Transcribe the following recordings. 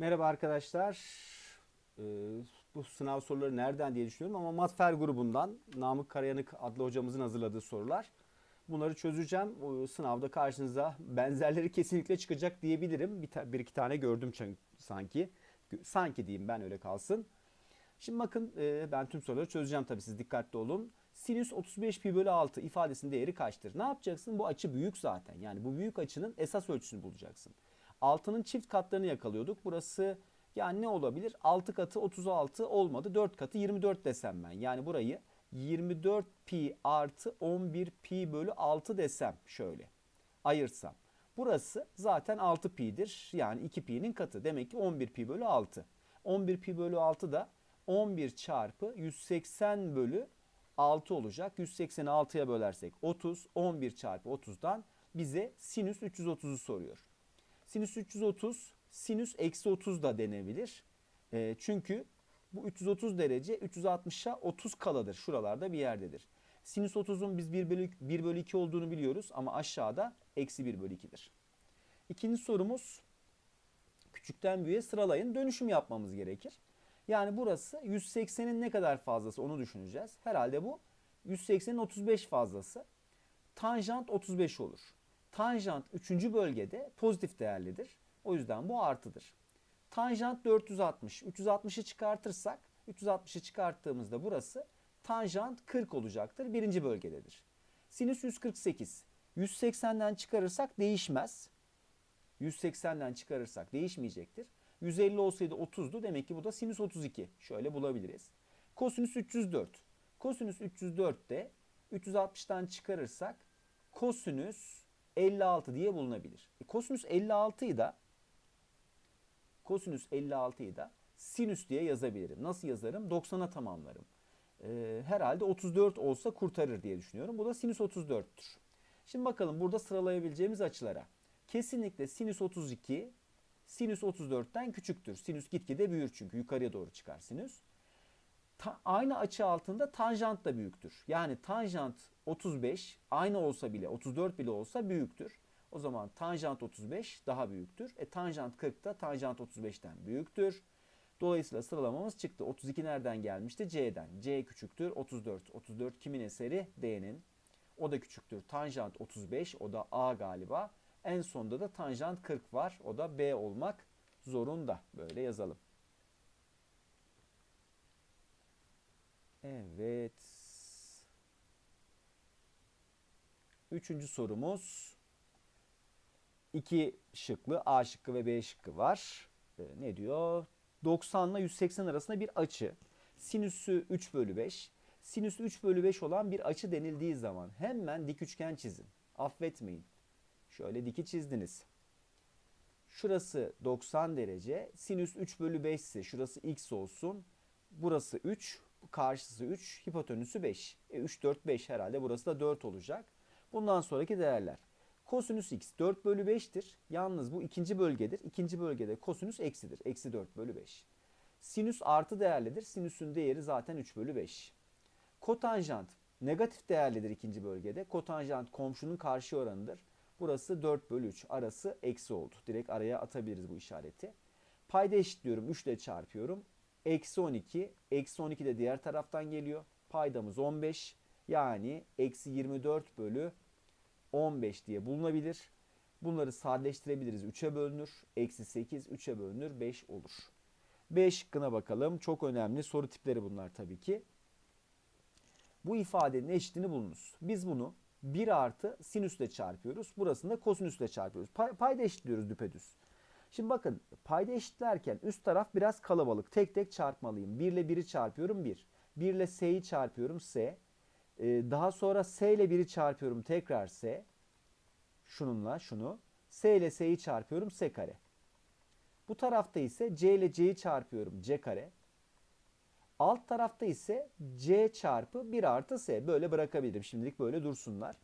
Merhaba arkadaşlar. Ee, bu sınav soruları nereden diye düşünüyorum ama Matfer grubundan Namık Karayanık adlı hocamızın hazırladığı sorular. Bunları çözeceğim. Sınavda karşınıza benzerleri kesinlikle çıkacak diyebilirim. Bir, iki tane gördüm sanki. Sanki diyeyim ben öyle kalsın. Şimdi bakın e, ben tüm soruları çözeceğim tabii siz dikkatli olun. Sinüs 35 pi bölü 6 ifadesinin değeri kaçtır? Ne yapacaksın? Bu açı büyük zaten. Yani bu büyük açının esas ölçüsünü bulacaksın. 6'nın çift katlarını yakalıyorduk. Burası yani ne olabilir? 6 katı 36 olmadı. 4 katı 24 desem ben. Yani burayı 24 pi artı 11 pi bölü 6 desem şöyle. Ayırsam. Burası zaten 6 pi'dir. Yani 2 pi'nin katı. Demek ki 11 pi bölü 6. 11 pi bölü 6 da 11 çarpı 180 bölü 6 olacak. 180'i 6'ya bölersek 30. 11 çarpı 30'dan bize sinüs 330'u soruyor. Sinüs 330, sinüs eksi 30 da denebilir. E, çünkü bu 330 derece 360'a 30 kaladır. Şuralarda bir yerdedir. Sinüs 30'un biz 1 bölü, 1 bölü 2 olduğunu biliyoruz ama aşağıda eksi 1 bölü 2'dir. İkinci sorumuz küçükten büyüğe sıralayın. Dönüşüm yapmamız gerekir. Yani burası 180'in ne kadar fazlası onu düşüneceğiz. Herhalde bu 180'in 35 fazlası. Tanjant 35 olur. Tanjant 3. bölgede pozitif değerlidir. O yüzden bu artıdır. Tanjant 460. 360'ı çıkartırsak 360'ı çıkarttığımızda burası tanjant 40 olacaktır. Birinci bölgededir. Sinüs 148. 180'den çıkarırsak değişmez. 180'den çıkarırsak değişmeyecektir. 150 olsaydı 30'du. Demek ki bu da sinüs 32. Şöyle bulabiliriz. Kosinüs 304. Kosinüs 304 de 360'tan çıkarırsak kosinüs 56 diye bulunabilir. E, kosinüs 56'yı da kosinüs 56'yı da sinüs diye yazabilirim. Nasıl yazarım? 90'a tamamlarım. Ee, herhalde 34 olsa kurtarır diye düşünüyorum. Bu da sinüs 34'tür. Şimdi bakalım burada sıralayabileceğimiz açılara. Kesinlikle sinüs 32 sinüs 34'ten küçüktür. Sinüs gitgide büyür çünkü yukarıya doğru çıkar sinüs. Ta- aynı açı altında tanjant da büyüktür. Yani tanjant 35 aynı olsa bile 34 bile olsa büyüktür. O zaman tanjant 35 daha büyüktür. E tanjant 40 da tanjant 35'ten büyüktür. Dolayısıyla sıralamamız çıktı. 32 nereden gelmişti? C'den. C küçüktür 34. 34 kimin eseri? D'nin. O da küçüktür. Tanjant 35 o da A galiba. En sonda da tanjant 40 var. O da B olmak zorunda. Böyle yazalım. Evet. Üçüncü sorumuz. İki şıklı A şıkkı ve B şıkkı var. Ee, ne diyor? 90 ile 180 arasında bir açı. Sinüsü 3 bölü 5. Sinüsü 3 bölü 5 olan bir açı denildiği zaman hemen dik üçgen çizin. Affetmeyin. Şöyle diki çizdiniz. Şurası 90 derece. Sinüs 3 bölü 5 ise şurası x olsun. Burası 3. Karşısı 3. Hipotenüsü 5. E 3, 4, 5 herhalde. Burası da 4 olacak. Bundan sonraki değerler. Kosinüs x 4 bölü 5'tir. Yalnız bu ikinci bölgedir. İkinci bölgede kosinüs eksidir. Eksi 4 bölü 5. Sinüs artı değerlidir. Sinüsün değeri zaten 3 bölü 5. Kotanjant negatif değerlidir ikinci bölgede. Kotanjant komşunun karşı oranıdır. Burası 4 bölü 3. Arası eksi oldu. Direkt araya atabiliriz bu işareti. Payda eşitliyorum. 3 ile çarpıyorum. Eksi 12. Eksi 12 de diğer taraftan geliyor. Paydamız 15. Yani eksi 24 bölü 15 diye bulunabilir. Bunları sadeleştirebiliriz. 3'e bölünür. Eksi 8 3'e bölünür. 5 olur. B şıkkına bakalım. Çok önemli soru tipleri bunlar tabii ki. Bu ifadenin eşitini bulunuz. Biz bunu 1 artı sinüsle çarpıyoruz. Burasını da kosinüsle çarpıyoruz. Pay, payda eşitliyoruz düpedüz. Şimdi bakın payda eşitlerken üst taraf biraz kalabalık. Tek tek çarpmalıyım. 1 ile 1'i çarpıyorum 1. 1 ile s'yi çarpıyorum s. Ee, daha sonra s ile 1'i çarpıyorum tekrar s. Şununla şunu. s ile s'yi çarpıyorum s kare. Bu tarafta ise c ile c'yi çarpıyorum c kare. Alt tarafta ise c çarpı 1 artı s. Böyle bırakabilirim. Şimdilik böyle dursunlar.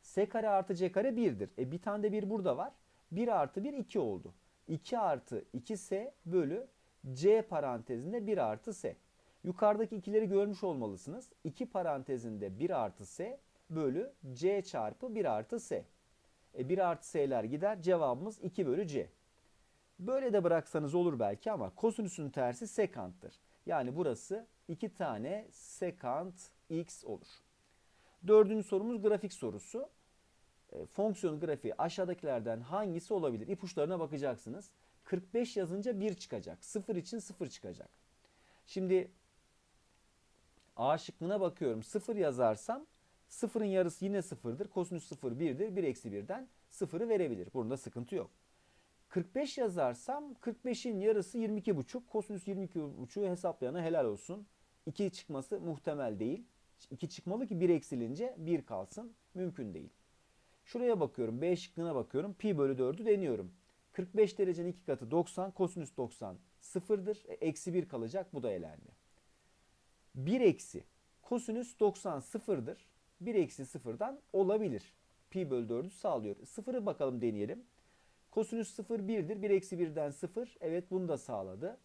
s kare artı c kare 1'dir. E bir tane de 1 burada var. 1 artı 1 2 oldu. 2 artı 2s bölü c parantezinde 1 artı s. Yukarıdaki ikileri görmüş olmalısınız. 2 parantezinde 1 artı s bölü c çarpı 1 artı s. E 1 artı s'ler gider. Cevabımız 2 bölü c. Böyle de bıraksanız olur belki ama kosinüsün tersi sekanttır. Yani burası iki tane sekant x olur. Dördüncü sorumuz grafik sorusu. E, fonksiyon grafiği aşağıdakilerden hangisi olabilir? İpuçlarına bakacaksınız. 45 yazınca 1 çıkacak. 0 için 0 çıkacak. Şimdi A şıkkına bakıyorum. 0 yazarsam 0'ın yarısı yine 0'dır. Kosinüs 0 1'dir. 1 eksi 1'den 0'ı verebilir. Bunda sıkıntı yok. 45 yazarsam 45'in yarısı 22,5. Kosinüs 22,5'u hesaplayana helal olsun. 2 çıkması muhtemel değil. 2 çıkmalı ki 1 eksilince 1 kalsın. Mümkün değil. Şuraya bakıyorum. B şıkkına bakıyorum. Pi bölü 4'ü deniyorum. 45 derecenin 2 katı 90. Kosinüs 90 sıfırdır. E, Eksi 1 kalacak. Bu da elendi. 1 eksi kosinüs 90 sıfırdır. 1 eksi sıfırdan olabilir. Pi bölü 4'ü sağlıyor. Sıfırı bakalım deneyelim. Kosinüs 0 1'dir. 1 eksi 1'den 0. Evet bunu da sağladı.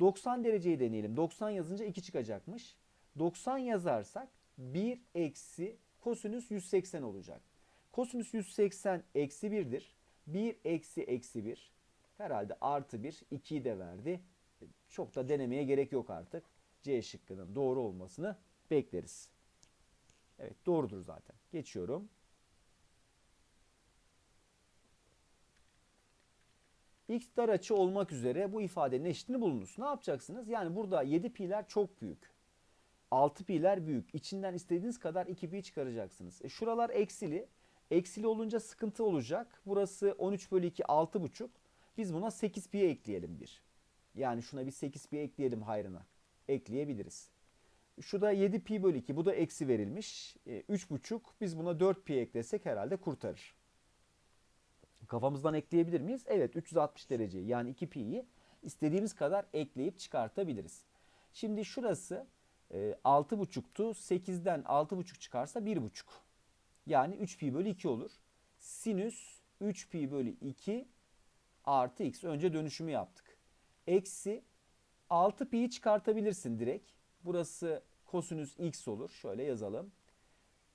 90 dereceyi deneyelim. 90 yazınca 2 çıkacakmış. 90 yazarsak 1 eksi kosinüs 180 olacak. Kosinüs 180 eksi 1'dir. 1 eksi eksi 1. Herhalde artı 1. 2'yi de verdi. Çok da denemeye gerek yok artık. C şıkkının doğru olmasını bekleriz. Evet doğrudur zaten. Geçiyorum. X dar açı olmak üzere bu ifadenin eşitini bulunuz. Ne yapacaksınız? Yani burada 7 pi'ler çok büyük. 6 pi'ler büyük. İçinden istediğiniz kadar 2 pi çıkaracaksınız. E şuralar eksili. Eksili olunca sıkıntı olacak. Burası 13 bölü 2 6,5. Biz buna 8 pi ekleyelim bir. Yani şuna bir 8 pi ekleyelim hayrına. Ekleyebiliriz. Şu da 7 pi bölü 2. Bu da eksi verilmiş. E, 3,5. Biz buna 4 pi eklesek herhalde kurtarır. Kafamızdan ekleyebilir miyiz? Evet 360 dereceyi yani 2 pi'yi istediğimiz kadar ekleyip çıkartabiliriz. Şimdi şurası e, 6,5'tu. 8'den 6,5 çıkarsa 1,5. Yani 3 pi bölü 2 olur. Sinüs 3 pi bölü 2 artı x. Önce dönüşümü yaptık. Eksi 6 pi'yi çıkartabilirsin direkt. Burası kosinüs x olur. Şöyle yazalım.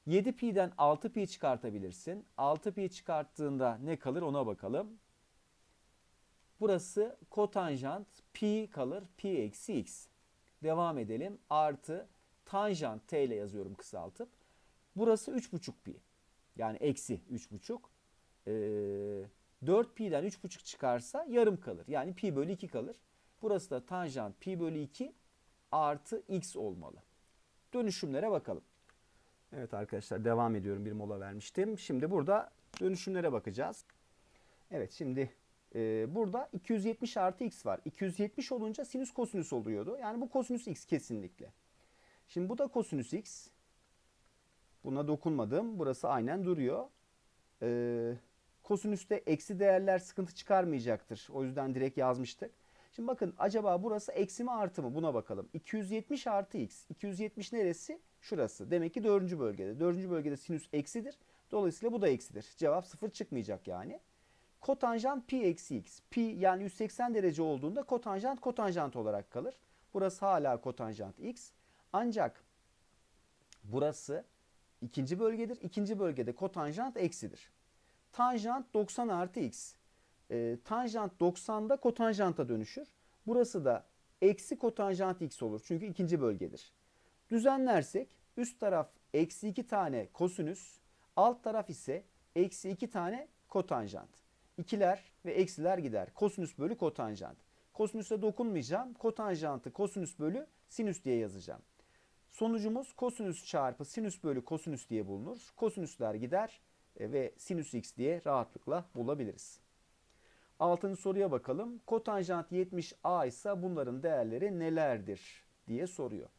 7 pi'den 6 pi çıkartabilirsin. 6 pi çıkarttığında ne kalır ona bakalım. Burası kotanjant pi kalır. Pi eksi x. Devam edelim. Artı tanjant t ile yazıyorum kısaltıp. Burası 3,5 pi. Yani eksi 3,5. Ee, 4 pi'den 3,5 çıkarsa yarım kalır. Yani pi bölü 2 kalır. Burası da tanjant pi bölü 2 artı x olmalı. Dönüşümlere bakalım. Evet arkadaşlar devam ediyorum. Bir mola vermiştim. Şimdi burada dönüşümlere bakacağız. Evet şimdi e, burada 270 artı x var. 270 olunca sinüs kosinüs oluyordu. Yani bu kosinüs x kesinlikle. Şimdi bu da kosinüs x. Buna dokunmadım. Burası aynen duruyor. Ee, kosinüste eksi değerler sıkıntı çıkarmayacaktır. O yüzden direkt yazmıştık. Şimdi bakın acaba burası eksi mi artı mı? Buna bakalım. 270 artı x. 270 neresi? Şurası. Demek ki dördüncü bölgede. Dördüncü bölgede sinüs eksidir. Dolayısıyla bu da eksidir. Cevap sıfır çıkmayacak yani. Kotanjant pi eksi x. Pi yani 180 derece olduğunda kotanjant kotanjant olarak kalır. Burası hala kotanjant x. Ancak burası ikinci bölgedir. İkinci bölgede kotanjant eksidir. Tanjant 90 artı x. E, tanjant 90'da kotanjanta dönüşür. Burası da eksi kotanjant x olur. Çünkü ikinci bölgedir. Düzenlersek üst taraf eksi 2 tane kosinüs, alt taraf ise eksi 2 tane kotanjant. İkiler ve eksiler gider. Kosinüs bölü kotanjant. Kosinüse dokunmayacağım. Kotanjantı kosinüs bölü sinüs diye yazacağım. Sonucumuz kosinüs çarpı sinüs bölü kosinüs diye bulunur. Kosinüsler gider e, ve sinüs x diye rahatlıkla bulabiliriz. Altıncı soruya bakalım. Kotanjant 70a ise bunların değerleri nelerdir diye soruyor.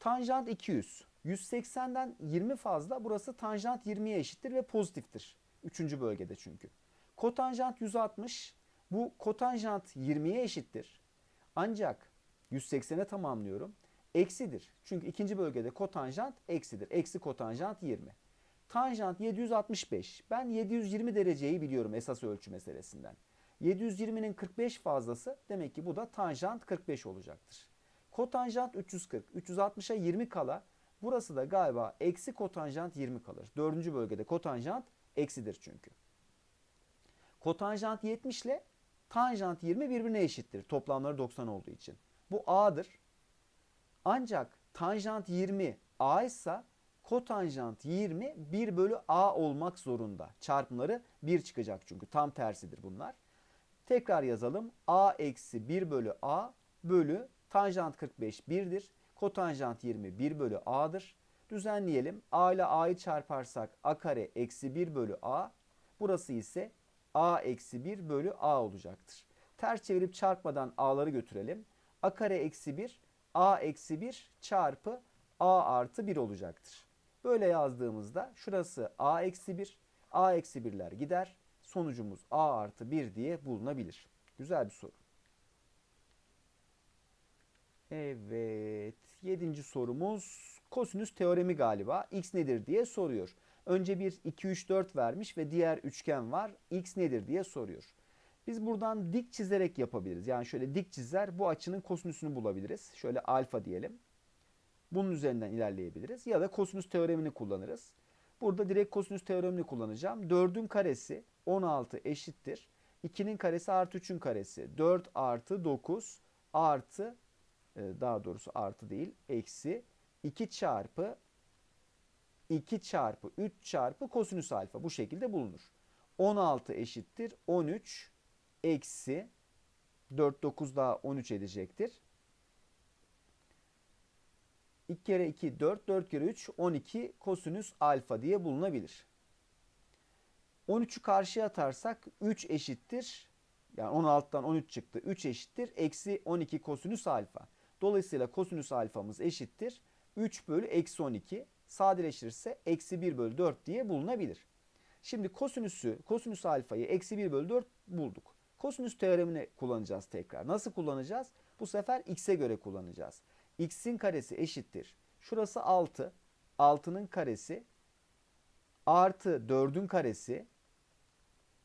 Tanjant 200. 180'den 20 fazla burası tanjant 20'ye eşittir ve pozitiftir. Üçüncü bölgede çünkü. Kotanjant 160 bu kotanjant 20'ye eşittir. Ancak 180'e tamamlıyorum. Eksidir. Çünkü ikinci bölgede kotanjant eksidir. Eksi kotanjant 20. Tanjant 765. Ben 720 dereceyi biliyorum esas ölçü meselesinden. 720'nin 45 fazlası demek ki bu da tanjant 45 olacaktır. Kotanjant 340. 360'a 20 kala burası da galiba eksi kotanjant 20 kalır. Dördüncü bölgede kotanjant eksidir çünkü. Kotanjant 70 ile Tanjant 20 birbirine eşittir. Toplamları 90 olduğu için. Bu A'dır. Ancak tanjant 20 A ise kotanjant 20 1 bölü A olmak zorunda. Çarpımları 1 çıkacak çünkü. Tam tersidir bunlar. Tekrar yazalım. A eksi 1 bölü A bölü tanjant 45 1'dir. Kotanjant 20 1 bölü A'dır. Düzenleyelim. A ile A'yı çarparsak A kare eksi 1 bölü A. Burası ise A eksi 1 bölü A olacaktır. Ters çevirip çarpmadan A'ları götürelim. A kare eksi 1 A eksi 1 çarpı A artı 1 olacaktır. Böyle yazdığımızda şurası A eksi 1, A eksi 1'ler gider. Sonucumuz A artı 1 diye bulunabilir. Güzel bir soru. Evet. Yedinci sorumuz kosinüs teoremi galiba. X nedir diye soruyor. Önce bir 2, 3, 4 vermiş ve diğer üçgen var. X nedir diye soruyor. Biz buradan dik çizerek yapabiliriz. Yani şöyle dik çizer bu açının kosinüsünü bulabiliriz. Şöyle alfa diyelim. Bunun üzerinden ilerleyebiliriz. Ya da kosinüs teoremini kullanırız. Burada direkt kosinüs teoremini kullanacağım. 4'ün karesi 16 eşittir. 2'nin karesi artı 3'ün karesi. 4 artı 9 artı e, daha doğrusu artı değil eksi 2 çarpı 2 çarpı 3 çarpı kosinüs alfa bu şekilde bulunur. 16 eşittir 13 eksi 4 9 daha 13 edecektir. 2 kere 2 4 4 kere 3 12 kosinüs alfa diye bulunabilir. 13'ü karşıya atarsak 3 eşittir yani 16'dan 13 çıktı 3 eşittir eksi 12 kosinüs alfa. Dolayısıyla kosinüs alfamız eşittir 3 bölü eksi 12 sadeleştirirse eksi 1 bölü 4 diye bulunabilir. Şimdi kosinüsü, kosinüs alfayı eksi 1 bölü 4 bulduk. Kosinüs teoremini kullanacağız tekrar. Nasıl kullanacağız? Bu sefer x'e göre kullanacağız. x'in karesi eşittir. Şurası 6. 6'nın karesi artı 4'ün karesi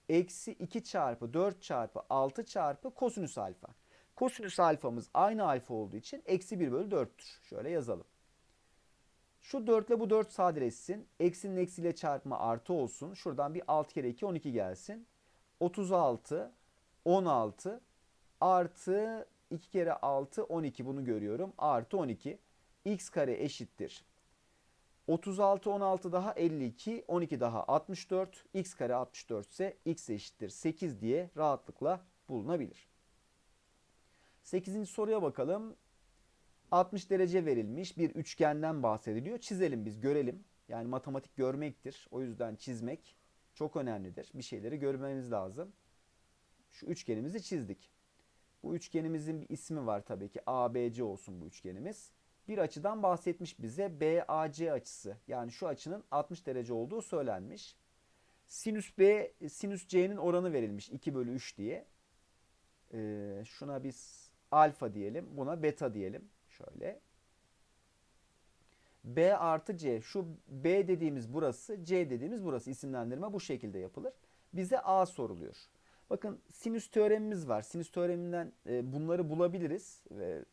eksi 2 çarpı 4 çarpı 6 çarpı kosinüs alfa. Kosinüs alfamız aynı alfa olduğu için eksi 1 bölü 4'tür. Şöyle yazalım. Şu 4 ile bu 4 sadeleşsin. Eksinin eksiyle çarpma artı olsun. Şuradan bir 6 kere 2 12 gelsin. 36 16 artı 2 kere 6 12 bunu görüyorum. Artı 12 x kare eşittir. 36 16 daha 52 12 daha 64 x kare 64 ise x eşittir 8 diye rahatlıkla bulunabilir. 8. soruya bakalım. 60 derece verilmiş bir üçgenden bahsediliyor. Çizelim biz görelim. Yani matematik görmektir. O yüzden çizmek çok önemlidir. Bir şeyleri görmemiz lazım. Şu üçgenimizi çizdik. Bu üçgenimizin bir ismi var tabii ki. ABC olsun bu üçgenimiz. Bir açıdan bahsetmiş bize BAC açısı. Yani şu açının 60 derece olduğu söylenmiş. Sinüs B, sinüs C'nin oranı verilmiş 2 bölü 3 diye. Ee, şuna biz alfa diyelim. Buna beta diyelim. Şöyle. B artı C. Şu B dediğimiz burası, C dediğimiz burası. İsimlendirme bu şekilde yapılır. Bize A soruluyor. Bakın sinüs teoremimiz var. Sinüs teoreminden e, bunları bulabiliriz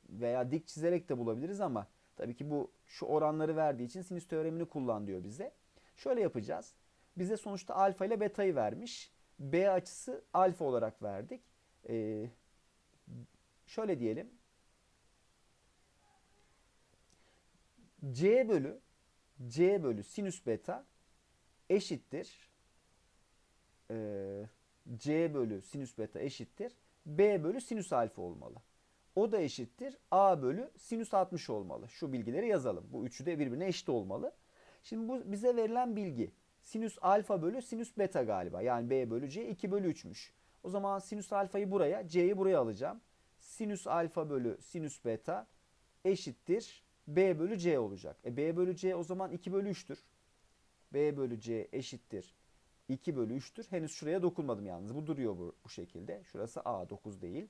veya dik çizerek de bulabiliriz ama tabii ki bu şu oranları verdiği için sinüs teoremini kullan diyor bize. Şöyle yapacağız. Bize sonuçta alfa ile beta'yı vermiş. B açısı alfa olarak verdik. Ee, şöyle diyelim. C bölü C bölü sinüs beta eşittir. Ee, C bölü sinüs beta eşittir. B bölü sinüs alfa olmalı. O da eşittir. A bölü sinüs 60 olmalı. Şu bilgileri yazalım. Bu üçü de birbirine eşit olmalı. Şimdi bu bize verilen bilgi sinüs alfa bölü sinüs beta galiba. Yani B bölü C 2 bölü 3'müş. O zaman sinüs alfayı buraya, C'yi buraya alacağım. Sinüs alfa bölü sinüs beta eşittir. B bölü C olacak. E B bölü C o zaman 2 bölü 3'tür. B bölü C eşittir. 2 bölü 3'tür. Henüz şuraya dokunmadım yalnız. Bu duruyor bu, bu şekilde. Şurası A 9 değil.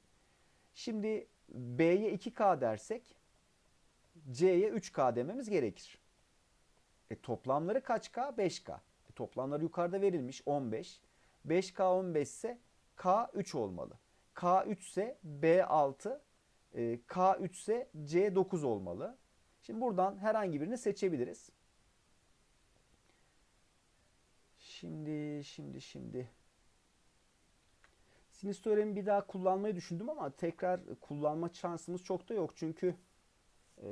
Şimdi B'ye 2K dersek C'ye 3K dememiz gerekir. E toplamları kaç K? 5K. E toplamları yukarıda verilmiş 15. 5K 15 ise K 3 olmalı. K 3 ise B 6. E, K 3 ise C 9 olmalı. Şimdi buradan herhangi birini seçebiliriz. Şimdi, şimdi, şimdi. Sinüs teoremi bir daha kullanmayı düşündüm ama tekrar kullanma şansımız çok da yok. Çünkü e,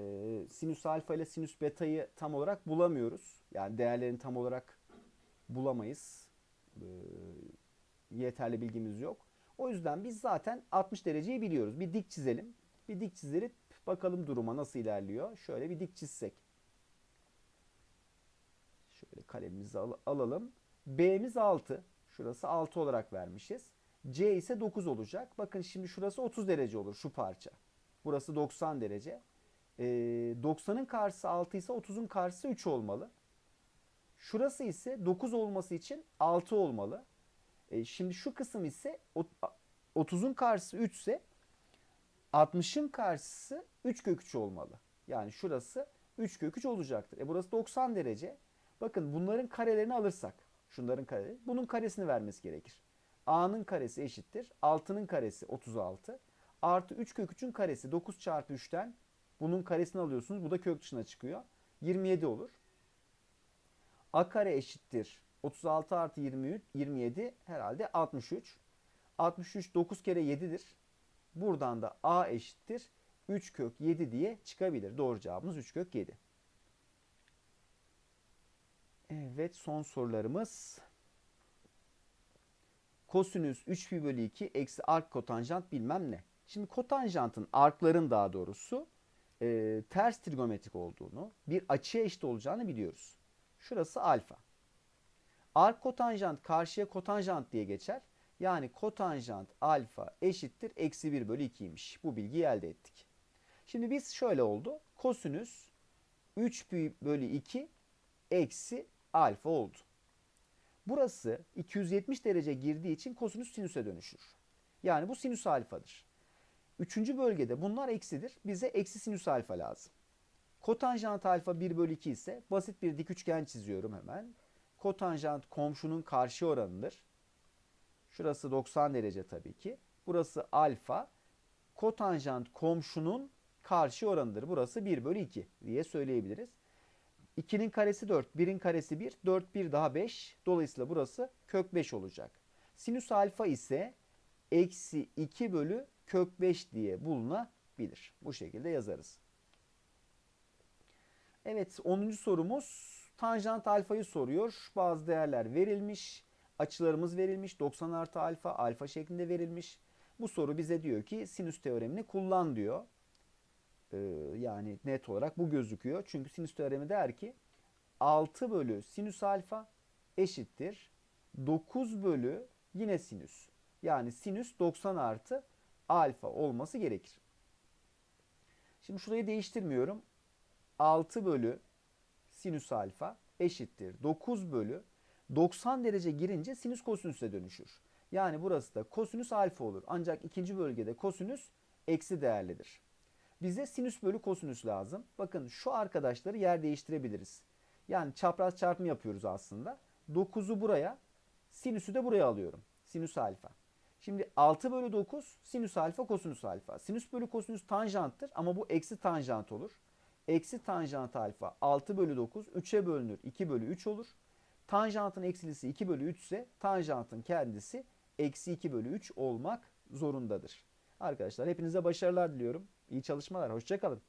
sinüs alfa ile sinüs beta'yı tam olarak bulamıyoruz. Yani değerlerini tam olarak bulamayız. E, yeterli bilgimiz yok. O yüzden biz zaten 60 dereceyi biliyoruz. Bir dik çizelim. Bir dik çizerek bakalım duruma nasıl ilerliyor. Şöyle bir dik çizsek. Şöyle kalemimizi al- alalım. B'miz 6. Şurası 6 olarak vermişiz. C ise 9 olacak. Bakın şimdi şurası 30 derece olur şu parça. Burası 90 derece. Ee, 90'ın karşısı 6 ise 30'un karşısı 3 olmalı. Şurası ise 9 olması için 6 olmalı. E, şimdi şu kısım ise ot- 30'un karşısı 3 ise 60'ın karşısı 3 kök 3 olmalı. Yani şurası 3 kök 3 olacaktır. E burası 90 derece. Bakın bunların karelerini alırsak, şunların kareleri, bunun karesini vermesi gerekir. A'nın karesi eşittir. 6'nın karesi 36. Artı 3 kök 3'ün karesi 9 çarpı 3'ten bunun karesini alıyorsunuz. Bu da kök dışına çıkıyor. 27 olur. A kare eşittir. 36 artı 23, 27 herhalde 63. 63 9 kere 7'dir. Buradan da A eşittir. 3 kök 7 diye çıkabilir. Doğru cevabımız 3 kök 7. Evet son sorularımız. Kosinüs 3 pi bölü 2 eksi ark kotanjant bilmem ne. Şimdi kotanjantın arkların daha doğrusu e, ters trigonometrik olduğunu, bir açıya eşit olacağını biliyoruz. Şurası alfa. Ark kotanjant karşıya kotanjant diye geçer. Yani kotanjant alfa eşittir eksi 1 bölü 2'ymiş. Bu bilgiyi elde ettik. Şimdi biz şöyle oldu. Kosinüs 3 pi bölü 2 eksi alfa oldu. Burası 270 derece girdiği için kosinüs sinüse dönüşür. Yani bu sinüs alfadır. Üçüncü bölgede bunlar eksidir. Bize eksi sinüs alfa lazım. Kotanjant alfa 1 bölü 2 ise basit bir dik üçgen çiziyorum hemen. Kotanjant komşunun karşı oranıdır. Şurası 90 derece tabii ki. Burası alfa. Kotanjant komşunun karşı oranıdır. Burası 1 bölü 2 diye söyleyebiliriz. 2'nin karesi 4, 1'in karesi 1, 4 1 daha 5. Dolayısıyla burası kök 5 olacak. Sinüs alfa ise eksi 2 bölü kök 5 diye bulunabilir. Bu şekilde yazarız. Evet 10. sorumuz tanjant alfayı soruyor. Bazı değerler verilmiş. Açılarımız verilmiş. 90 artı alfa alfa şeklinde verilmiş. Bu soru bize diyor ki sinüs teoremini kullan diyor. Ee, yani net olarak bu gözüküyor. Çünkü sinüs teoremi der ki 6 bölü sinüs alfa eşittir 9 bölü yine sinüs. Yani sinüs 90 artı alfa olması gerekir. Şimdi şurayı değiştirmiyorum. 6 bölü sinüs alfa eşittir 9 bölü 90 derece girince sinüs kosinüse dönüşür. Yani burası da kosinüs alfa olur. Ancak ikinci bölgede kosinüs eksi değerlidir. Bize sinüs bölü kosinüs lazım. Bakın şu arkadaşları yer değiştirebiliriz. Yani çapraz çarpımı yapıyoruz aslında. 9'u buraya, sinüsü de buraya alıyorum. Sinüs alfa. Şimdi 6 bölü 9 sinüs alfa kosinüs alfa. Sinüs bölü kosinüs tanjanttır ama bu eksi tanjant olur. Eksi tanjant alfa 6 bölü 9 3'e bölünür 2 bölü 3 olur. Tanjantın eksilisi 2 bölü 3 ise tanjantın kendisi eksi 2 bölü 3 olmak zorundadır. Arkadaşlar hepinize başarılar diliyorum. İyi çalışmalar. Hoşçakalın.